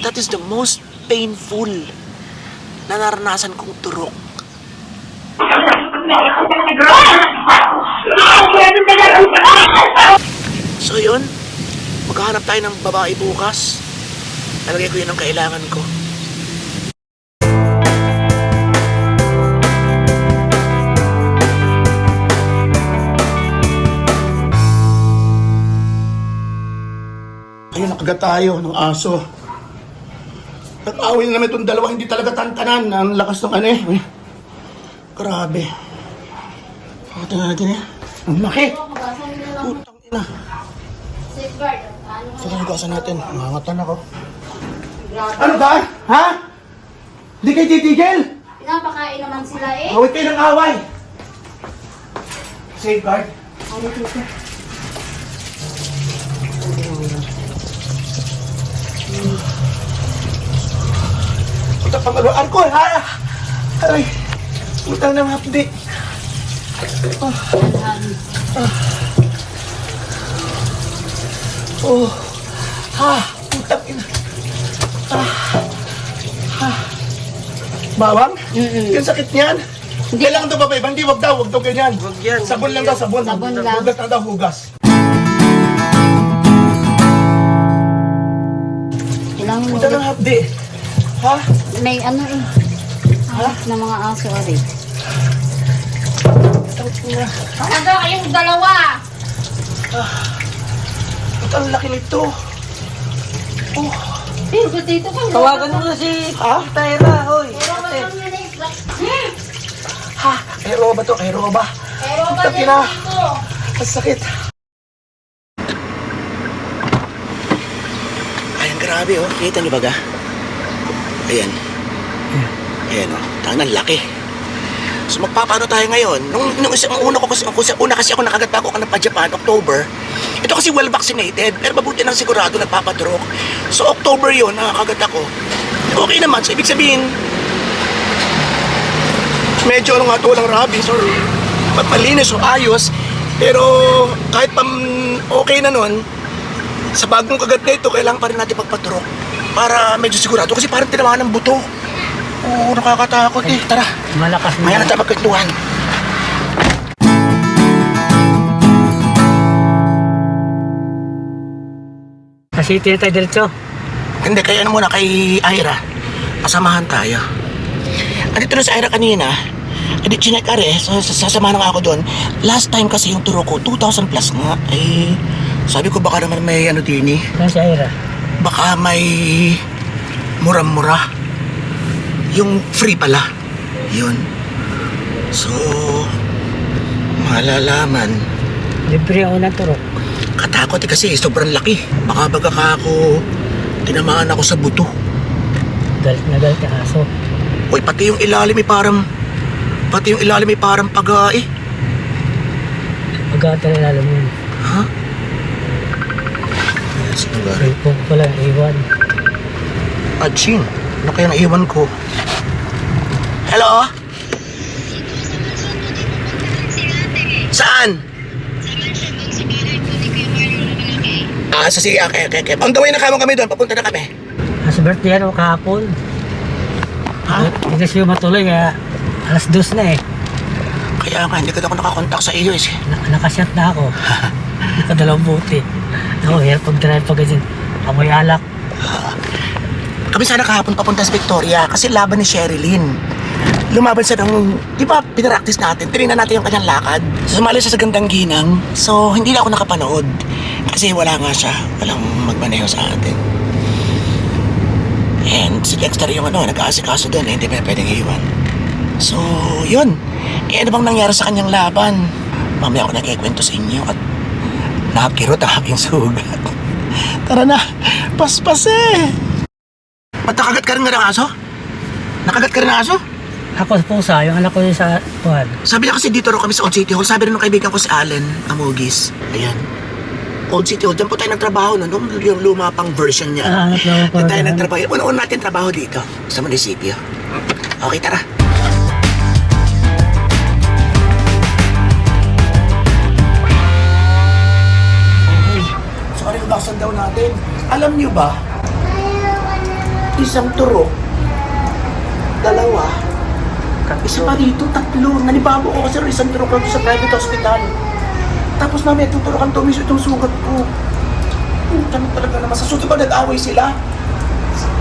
that is the most painful na naranasan kong turok. So yun, maghahanap tayo ng babae bukas. Talagay ko yun ang kailangan ko. Ayun, nakagat tayo ng aso. Nag-away na naman itong dalawa, hindi talaga tantanan. Ang lakas ng ano eh. Grabe. Ito na natin eh. Ang laki. Putang ina. Na nagasan natin. Nangangatan ako. Ano ba? Ha? Hindi kayo titigil? Pinapakain naman sila eh. Awit kayo ng away. Safeguard. Ano dito? Puta pang ano, alcohol, ha? Aray, putang na hapdi. Oh, ha, putang ina. Ah, ha. Bawang? Yung sakit niyan? Kailangan daw ba ba? Hindi, wag daw, wag daw ganyan. Wag yan. Sabon lang daw, sabon. Sabon lang. Hugas na daw, hugas. Kailangan mo Putang na hapdi. Ha? may ano eh. Hanap ng mga aso ari. Putang ina. Ano kayong dalawa? Putang laki nito. Oh, Eh, ba't dito ka? Tawagan mo na si ha? Tyra, hoy. Ha? Kay Roba to, kay Roba. Pero ba Putang ina. Ang sakit. Ayan, grabe oh. Kita niyo ba ga? Ayan. Ayan oh. Tangan laki. So magpapano tayo ngayon? Nung, nung isang una ko kasi, kasi una kasi ako nakagat pa ako ka pa Japan, October. Ito kasi well vaccinated, pero mabuti nang sigurado nagpapatrok. So October yon nakakagat ako. Okay naman, so ibig sabihin, medyo ano nga to, walang rabies or ma- malinis o ayos. Pero kahit pam okay na nun, sa bagong kagat na ito, kailangan pa rin natin pagpaturok para medyo sigurado. Kasi parang tinamaan ng buto. Oo, nakakatakot eh. Tara, Malakas maya na tayo magkwentuhan. Kasi tayo diretso. Hindi, kaya ano muna kay Ira. Kasamahan tayo. Andito na si Ira kanina. Hindi, chinek. So, sasamahan na nga ako doon. Last time kasi yung turo ko, 2,000 plus nga. Eh, sabi ko baka naman may ano din eh. Yan si Ira. Baka may mura-mura. Yung free pala. Yun. So, malalaman. Libre ako ng turok. Katakot eh kasi sobrang laki. Baka baga ka ako, tinamaan ako sa buto. Galit na galit yung aso. Uy, pati yung ilalim ay parang, pati yung ilalim ay parang paga eh. Magkata na mo yun. Ha? Yes, lugar. Cellphone ko pala, iwan. Aching, ano kaya naiwan ko? Hello? Saan? Ah, sa sige, okay, okay, okay. On the way na kamo kami doon, papunta na kami. Nasa birthday ano kahapon. Ha? Hindi yung matuloy kaya alas dos na eh. Kaya nga, hindi ka ako nakakontak sa iyo eh. Na nakashot na ako. Nakadalawang buti. Ako, hirap pag-drive pag ganyan. Amoy alak. Kami sana kahapon papunta sa Victoria kasi laban ni Sherilyn. Lumaban siya ng, di ba, pinaraktis natin, tinignan natin yung kanyang lakad. Sumali siya sa gandang ginang, so hindi na ako nakapanood. Kasi wala nga siya, walang magmaneho sa atin. And si Dexter yung ano, nag-aasikaso doon, eh, hindi pa pwedeng iwan. So, yun. Eh, ano bang nangyari sa kanyang laban? Mamaya ako nagkikwento sa inyo at nakakirot ang aking sugat. Tara na, paspas eh! Ba't nakagat ka rin nga ng aso? Nakagat ka rin ng aso? Ako sa pusa, yung anak ko sa buwan. Sabi niya kasi dito raw kami sa Old City Hall. Sabi rin ng kaibigan ko si Allen Amugis. Ayan. Old City Hall. Diyan po tayo nagtrabaho no? Nung yung luma pang version niya. Ah. Diyan tayo nagtrabaho. Una-una natin trabaho dito sa munisipyo. Okay, tara. Laksan daw natin? Alam niyo ba? isang turok, dalawa, isa pa rito, tatlo. Nanibago ko kasi rin isang lang doon sa private hospital. Tapos mamaya tuturokan to mismo itong sugat ko. Puta na talaga naman. Sa sugat ko nag-away sila.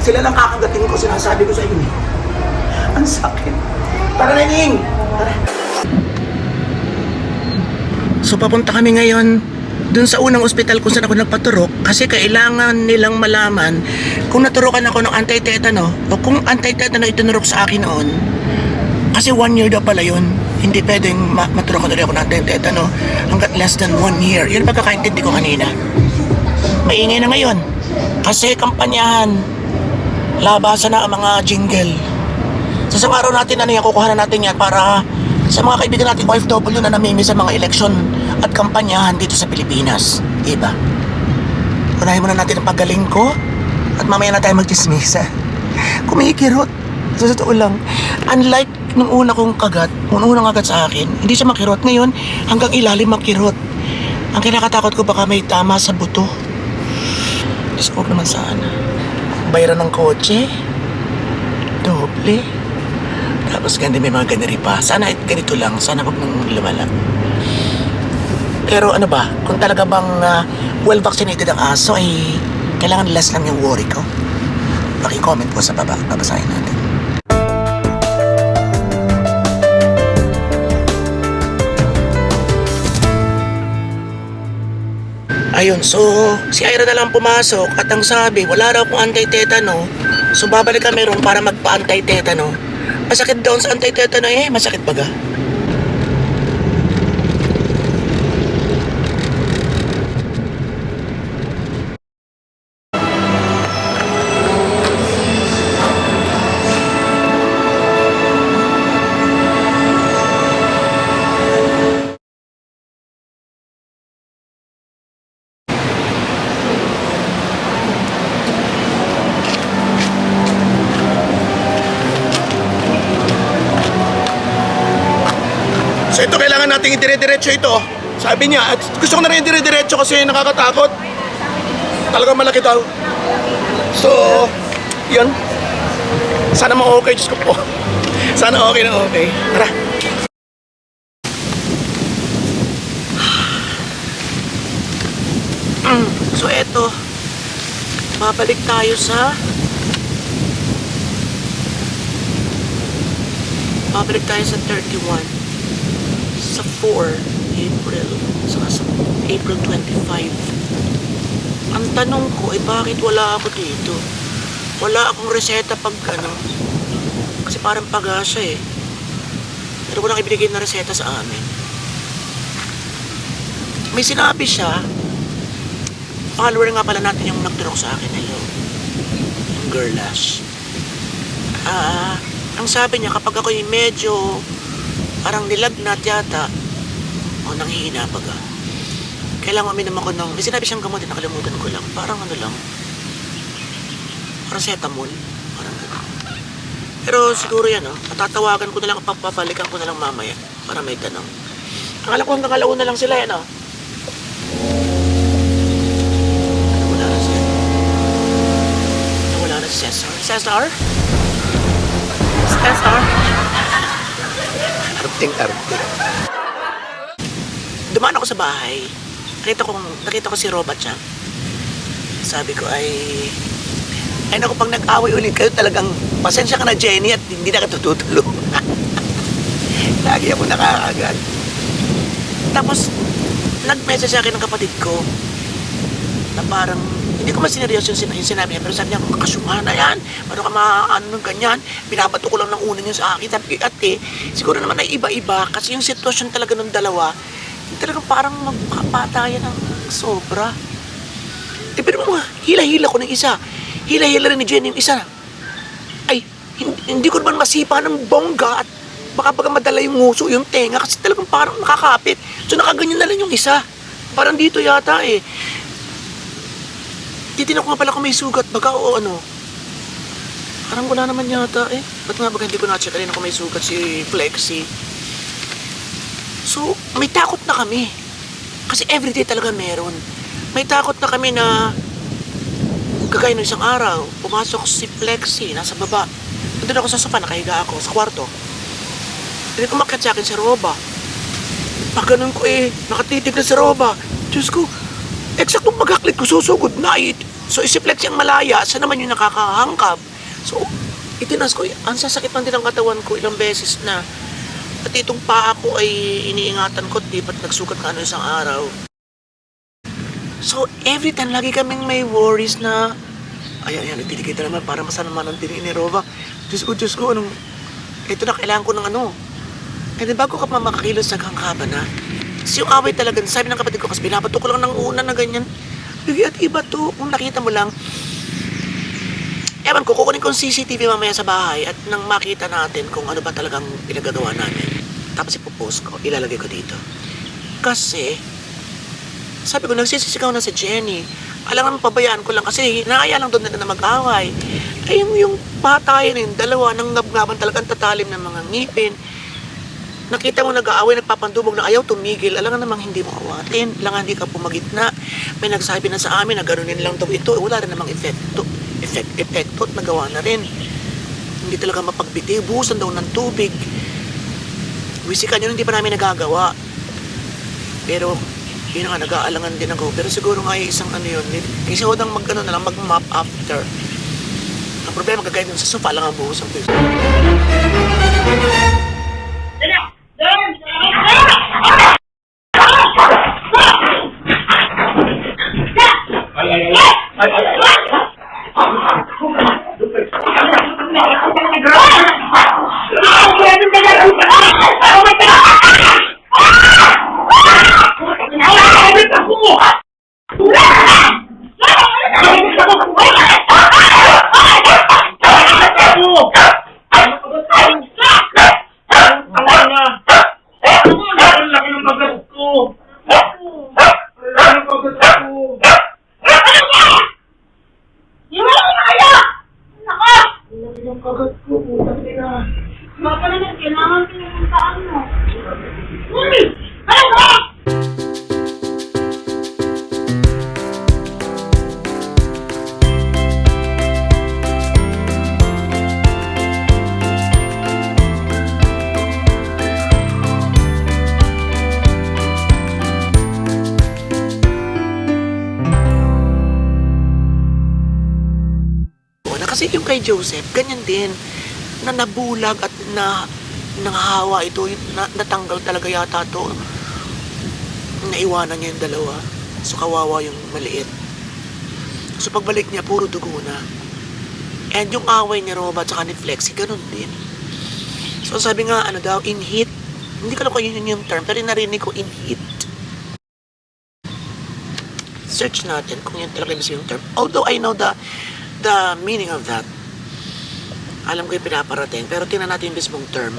Sila lang kakagating ko, sinasabi ko sa inyo. Ang sakit. Tara, Nening! Tara. So papunta kami ngayon dun sa unang ospital kung saan ako nagpaturok kasi kailangan nilang malaman kung naturokan ako ng anti-tetano o kung anti-tetano itinurok sa akin noon. Kasi one year daw pala yun. Hindi pwedeng ma- maturokan ulit ako ng anti-tetano hanggat less than one year. Yun pagkakaintindi ko kanina. Maingay na ngayon. Kasi kampanyahan, labasan na ang mga jingle. Sa isang araw natin, ano yan, kukuha na natin yan para sa mga kaibigan natin OFW na namimi sa mga eleksyon at kampanyahan dito sa Pilipinas. Diba? Unahin muna natin ang paggaling ko at mamaya na tayo magtismisa. Kumikirot. Sa totoo lang, unlike nung una kong kagat, nung unang kagat sa akin, hindi siya makirot. Ngayon, hanggang ilalim makirot. Ang kinakatakot ko baka may tama sa buto. Diyos ko, naman sana. Bayaran ng kotse. Doble. Tapos ganito may mga ganiri pa. Sana ganito lang. Sana wag nang lumala. Pero ano ba, kung talaga bang ah, well vaccinated ang aso ay kailangan less lang yung worry ko. Paki-comment po sa baba. Babasahin natin. Ayun, so si Ira na lang pumasok at ang sabi, wala raw kung anti-tetano. So babalik kami ron para magpa-anti-tetano. Masakit daw sa anti-tetano eh, masakit baga. Idire-diretso ito. Sabi niya, at gusto ko na rin idire-diretso kasi nakakatakot. Talagang malaki daw. So, yun. Sana ma-okay, Diyos ko po. Sana okay na okay. Tara. Mm, So eto, babalik tayo sa babalik tayo sa 31 sa 4 April sa April 25 ang tanong ko ay bakit wala ako dito? Wala akong reseta pag ano kasi parang pag-asa eh. Pero walang ibinigay na reseta sa amin. May sinabi siya follower nga pala natin yung nagturok sa akin hello yung girlash ah ang sabi niya kapag ako'y medyo parang nilagnat yata. O nanghihina baga kailangan uminom ako ng may sinabi siyang gamot nakalimutan ko lang. Parang ano lang. Paracetamol. Parang gano'n pero siguro yan oh. Patatawagan ko na lang papabalikan ko na lang mamaya para may tanong. Ang alam ko hanggang alauna lang sila yan oh. Na si Cesar? Cesar? Cesar? Arting arte. Dumaan ako sa bahay. Nakita ko, nakita ko si Robert siya. Sabi ko ay... Ay naku, pag nag-away ulit kayo talagang pasensya ka na Jenny at hindi na ka tutulog. Lagi ako nakakagat. Tapos, nag-message sa akin ng kapatid ko na parang hindi ko masineryoso yung, sin- sinabi niya pero sabi niya kakasuhan na yan. Paano ka maano ng ganyan? Binabato ko lang ng unan yun sa akin. Sabi ko ate siguro naman ay iba-iba kasi yung sitwasyon talaga ng dalawa talagang parang magpapatayan ng sobra. Eh pero mga hila-hila ko ng isa. Hila-hila rin ni Jenny yung isa. Ay hindi, hindi ko naman masipa ng bongga at baka baga madala yung nguso yung tenga kasi talagang parang nakakapit. So nakaganyan na lang yung isa. Parang dito yata eh Titignan ko nga pala kung may sugat. Baka o ano. Parang wala naman yata eh. Ba't nga baga hindi ko na-check kanina kung may sugat si Flexi. So, may takot na kami. Kasi everyday talaga meron. May takot na kami na Kagaya ng isang araw, pumasok si Flexi, nasa baba. Nandun ako sa sofa, nakahiga ako sa kwarto. Hindi kumakyat sa akin si Roba. Pag ganun ko eh, nakatitig na si Roba. Diyos ko, eksaktong pagkaklit ko, susugod na it. So si Flexi ang malaya, sa naman yung nakakahangkab. So, itinas ko, ang sasakit din katawan ko ilang beses na. At itong paa ko ay iniingatan ko, di ba't nagsugat ka ano isang araw. So, every time, lagi kaming may worries na, ay, ay, nagtitikita naman para masanaman ang tinig ni Roba. Diyos ko, Diyos ko, anong, ito na, kailangan ko ng ano. And bago ka pa makakilos sa hangkaba na, kasi yung away talaga, sabi ng kapatid ko, kasi binabato ko lang ng una na ganyan. Bigay at iba to, kung nakita mo lang, ewan ko, kukunin ko CCTV mamaya sa bahay at nang makita natin kung ano ba talagang pinagagawa namin. Tapos ipopost ko, ilalagay ko dito. Kasi, sabi ko, nagsisisigaw na si Jenny. Alam naman, pabayaan ko lang kasi naaya lang doon na, mag-away. Ay, yung, yung patayan yung dalawa, nang ngabgaban talagang tatalim ng mga ngipin. Nakita mo nag-aaway, nagpapandubog na ayaw tumigil. Alam nga namang hindi mo awatin. Alam hindi ka pumagitna. May nagsabi na sa amin na ganunin lang daw ito. Eh, wala rin namang epekto. Effect, epekto at nagawa na rin. Hindi talaga mapagbiti. Buhusan daw ng tubig. Wisikan yun, hindi pa namin nagagawa. Pero, yun nga, nag-aalangan din ako. Pero siguro nga isang ano yun, kasi huwag nang mag-ano na lang, mag-map after. Ang problema, dun sa sofa lang ang buhos ang pwede. Baka naman, kailangan pinupuntaan mo. O, Joseph, ganyan din. Na nabulag at na nanghawa ito, na, natanggal talaga yata to. Naiwanan niya yung dalawa. So kawawa yung maliit. So pagbalik niya, puro dugo na. And yung away ni Roba at ni Flexi, ganun din. So sabi nga, ano daw, in heat. Hindi ko alam kung yun yung term, pero narinig ko in heat. Search natin kung yun talaga yung term. Although I know the the meaning of that. Alam ko yung pinaparating, pero tingnan natin yung mismong term.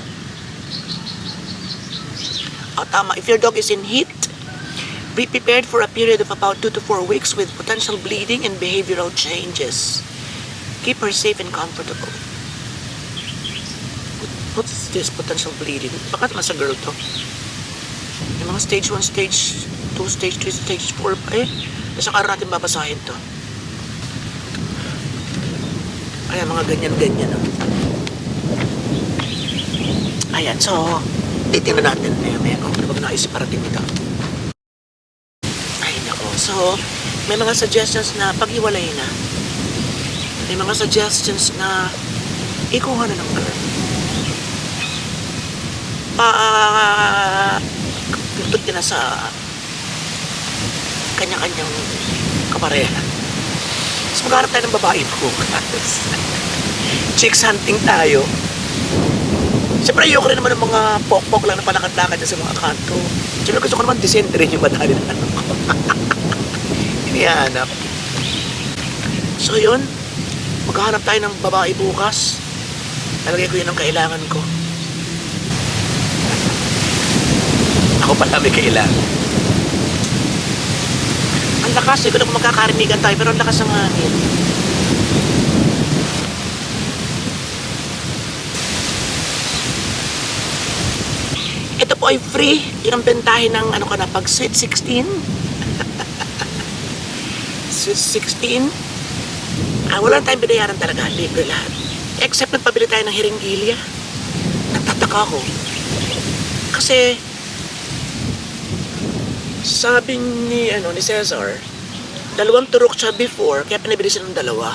O tama, if your dog is in heat, be prepared for a period of about 2 to 4 weeks with potential bleeding and behavioral changes. Keep her safe and comfortable. What is this potential bleeding? Bakit naman sa girl to? Yung mga stage 1, stage 2, stage 3, stage 4 pa eh. Isang araw natin babasahin to. Ayan, mga ganyan-ganyan. Oh. Ayan, so, titingnan natin. Ayan, may kung ano ba naisip parating dito. Ay, nako. So, may mga suggestions na paghiwalay na. May mga suggestions na ikuha na ng girl. Pa, uh, na sa kanya-kanyang kapareha. Mas maghanap tayo ng babae bukas. Chicks hunting tayo. Siyempre, ayoko rin naman ng mga pok-pok lang na palakad-lakad sa mga kanto. Siyempre, gusto ko naman decent rin yung madali na ano ko. Inihanap. So, yun. Maghahanap tayo ng babae bukas. Nalagay ko yun ang kailangan ko. Ako pala may kailangan. Ang lakas, na kung magkakarinigan tayo, pero ang lakas ng hangin. Ito po ay free. Yung bentahin ng ano ka na, pag sweet 16. sweet 16. Ah, wala tayong binayaran talaga. Libre lahat. Except nagpabili tayo ng hiringgilya. Nagtataka ako. Kasi, sabi ni, ano, ni Cesar, dalawang turok siya before, kaya pinabili siya ng dalawa.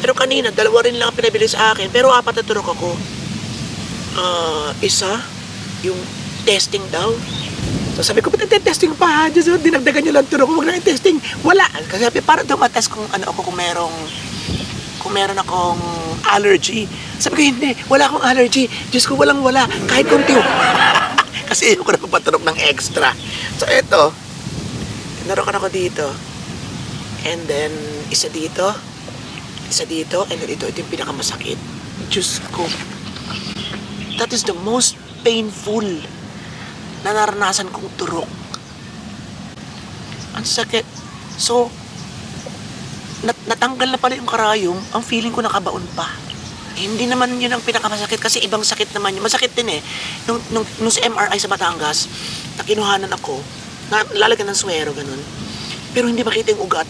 Pero kanina, dalawa rin lang ang pinabili sa akin, pero apat na turok ako. Ah, isa, yung testing daw. So sabi ko, ba't testing pa? Diyos, dinagdagan nyo lang turok ko, huwag na testing. Wala. Kasi sabi, para daw matest kung ano ako, kung merong, kung meron akong allergy. Sabi ko, hindi, wala akong allergy. Diyos ko, walang wala. Kahit konti. Kasi ayoko na papaturok ng extra. So eto, narokan ako dito. And then, isa dito, isa dito, and then ito, ito yung pinakamasakit. Diyos ko. That is the most painful na naranasan kong turok. Ang sakit. So, nat natanggal na pala yung karayom, ang feeling ko nakabaon pa. Hindi naman yun ang pinakamasakit kasi ibang sakit naman yun. Masakit din eh. Nung, nung, nung sa MRI sa Batangas, nakinuhanan ako, na, lalagyan ng swero, ganun. Pero hindi makita yung ugat.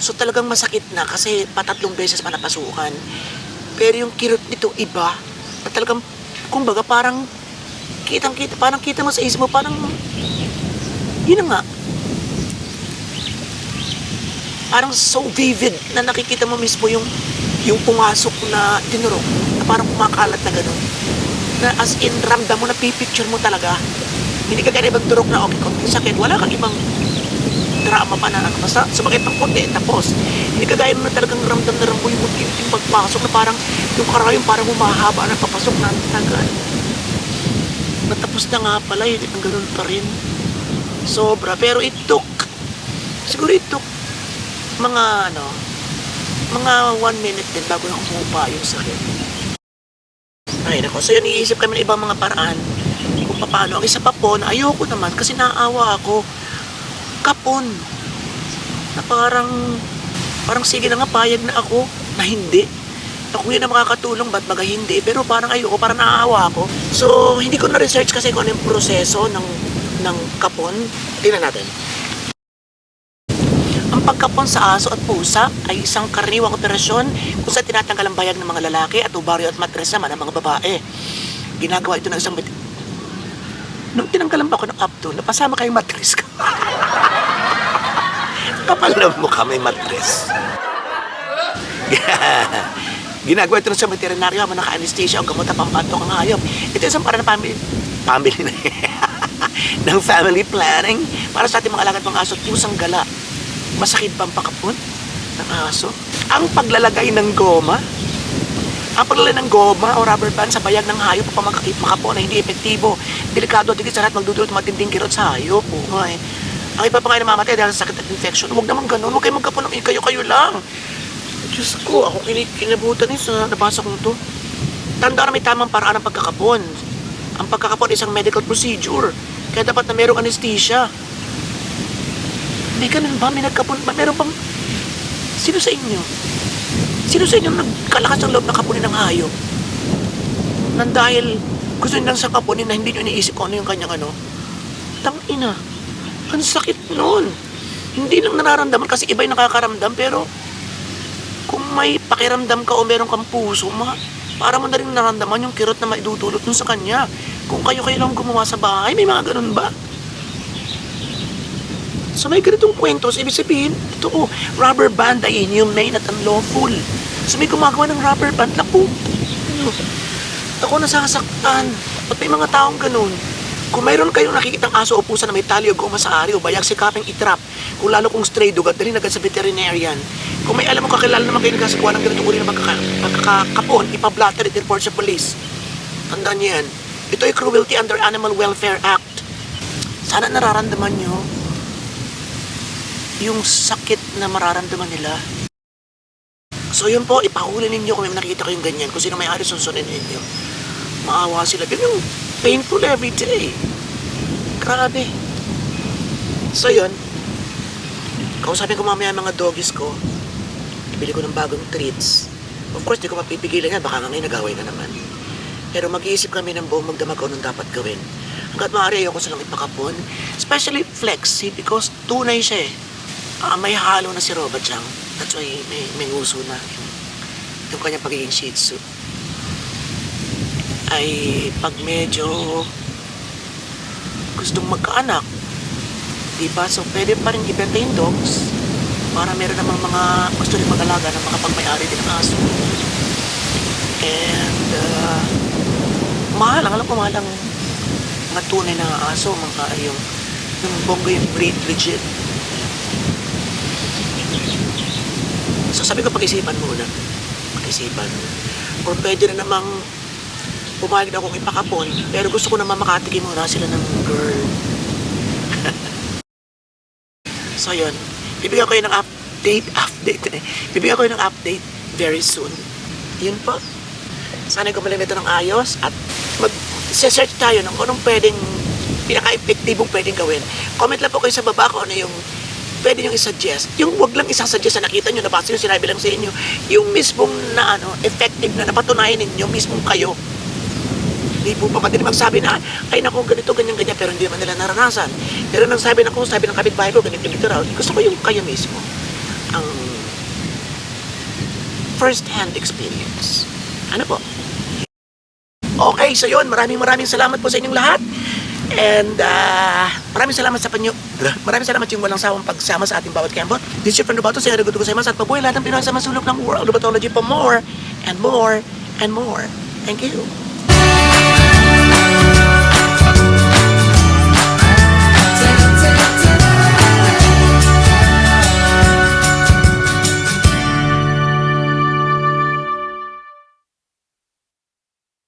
So talagang masakit na kasi patatlong beses pa napasukan. Pero yung kirot nito iba, na talagang, kumbaga parang, kitang kita, parang kita mo sa isip mo, parang, yun na nga, parang so vivid na nakikita mo mismo yung yung pumasok na tinurok na parang kumakalat na gano'n. Na as in, ramdam mo na pipicture mo talaga. Hindi ka gaya ibang turok na okay, konting sakit. Wala kang ibang drama pa na ano. Basta sumakit ng konti, tapos. Hindi ka gaya na talagang ramdam na rambo yung unti-unting pagpasok na parang yung karayong parang humahaba na papasok na tagal. Natapos na nga pala, yun, ang ganun pa rin. Sobra. Pero it took, siguro it took mga ano, mga one minute din bago na kumupa yung sakit. Ay, nako. So yun, iisip kami ng ibang mga paraan kung paano. Ang isa pa po, na ayoko naman kasi naawa ako. Kapon. Na parang, parang sige na nga, payag na ako na hindi. Na kung yun ang makakatulong, ba't baga hindi? Pero parang ayoko, parang naaawa ako. So, hindi ko na-research kasi kung ano yung proseso ng, ng kapon. Tingnan natin. Ang pagkapon sa aso at pusa ay isang karaniwang operasyon kung saan tinatanggal ang bayag ng mga lalaki at ovaryo at matres naman ng mga babae. Ginagawa ito ng isang bit... Nung tinanggalan ba ako ng abdo, napasama kayong matres ka. Kapal na mukha may matres. Ginagawa ito sa veterinaryo habang naka-anesthesia o gamot at pampantok ang hayop. Ito isang parang family... Family na ng family planning para sa ating mga alagat mga aso at pusang gala. Masakit ba ang pakapon ng aso? Ang paglalagay ng goma, ang paglalagay ng goma o rubber band sa bayag ng hayop upang makakip makapon ay hindi epektibo. Delikado at higit sa lahat magdudulot ng matinding kirot sa hayop. Oo nga eh. Ang iba pa ay namamatay dahil sa sakit at infection. Huwag naman ganun. Huwag kayo magkapon ng kayo-kayo lang. Diyos ko, ako kinik- kinabutan eh sa nabasa kong to. Tanda na may tamang paraan ng pagkakapon. Ang pagkakapon isang medical procedure. Kaya dapat na merong anesthesia. May ganun ba? May nagkapon? Meron bang... Sino sa inyo? Sino sa inyo nagkalakas ang loob na kapunin ng hayop? Nang dahil gusto nilang sa kapunin na hindi nyo iniisip kung ano yung kanyang ano. Tang ina. Ang sakit nun. Hindi lang nararamdaman kasi iba nakakaramdam pero kung may pakiramdam ka o meron kang puso, ma, para mo na rin nararamdaman yung kirot na maidudulot nun sa kanya. Kung kayo-kayo lang gumawa sa bahay, may mga ganun ba? So may ganitong kwentos, ibig sabihin, oh, rubber band ay inhumane at unlawful. So may gumagawa ng rubber band, naku, ano, ako nasasaktan. At may mga taong ganun. Kung mayroon kayong nakikitang aso o pusa na may tali o goma sa ari o bayag sikaping itrap, kung lalo kung stray dog at dali agad sa veterinarian. Kung may alam mo kakilala naman kayo nagkasagawa ng ganitong uri ng pagkaka, pagkakapon, ipablatter at report sa police. Tandaan niyo yan. Ito ay Cruelty Under Animal Welfare Act. Sana nararamdaman nyo yung sakit na mararamdaman nila. So yun po, ipahuli ninyo kung may nakita kayong ganyan. Kung sino may ari sunsunin ninyo. Maawa sila. Yun yung painful every day. Grabe. So yun, kausapin ko mamaya mga doggies ko. Ibili ko ng bagong treats. Of course, di ko mapipigilan yan. Baka nga ngayon nagaway na naman. Pero mag-iisip kami ng buong magdamag kung anong dapat gawin. Hanggat maaari ayoko silang ipakapon. Especially Flexi because tunay siya eh. Ah, may halo na si Robot siyang. That's why may, may nguso na yung, yung kanyang pagiging shih tzu. Ay pag medyo gustong magkaanak, di ba? So pwede pa rin ibenta yung dogs para meron namang mga gusto rin mag-alaga ng makapagmayari din ng aso. And uh, mahal, ang alam ko mahal ang mga tunay na aso, mga yung yung bongo yung breed legit. So sabi ko pag-isipan muna. Pag-isipan. Or pwede na namang pumayag na akong ipakapon, pero gusto ko naman makatikim muna sila ng girl. so yun, bibigyan ko yun ng update, update eh. Bibigyan ko yun ng update very soon. Yun po. Sana gumaling nito ng ayos at mag-search tayo ng anong pwedeng pinaka-epektibong pwedeng gawin. Comment lang po kayo sa baba kung ano yung pwede nyo i-suggest. Yung wag lang isasuggest na nakita nyo, nabasa yung sinabi lang sa inyo. Yung mismong na ano, effective na napatunayan ninyo, mismong kayo. Hindi po pa pati magsabi na, ay naku, ganito, ganyan, ganyan, pero hindi naman nila naranasan. Pero nang sabi na ko, sabi ng kapitbahay ko, ganito, ganito raw, gusto ko yung kayo mismo. Ang first-hand experience. Ano po? Okay, so yun, maraming maraming salamat po sa inyong lahat. And uh, maraming salamat sa panyo. Maraming salamat yung walang sawang pagsama sa ating bawat kembot. This is your friend Robato, sa Haragutu ko sa imas at pabuhay lahat ng Pinoy sa masulok ng World Robatology for more and more and more. Thank you.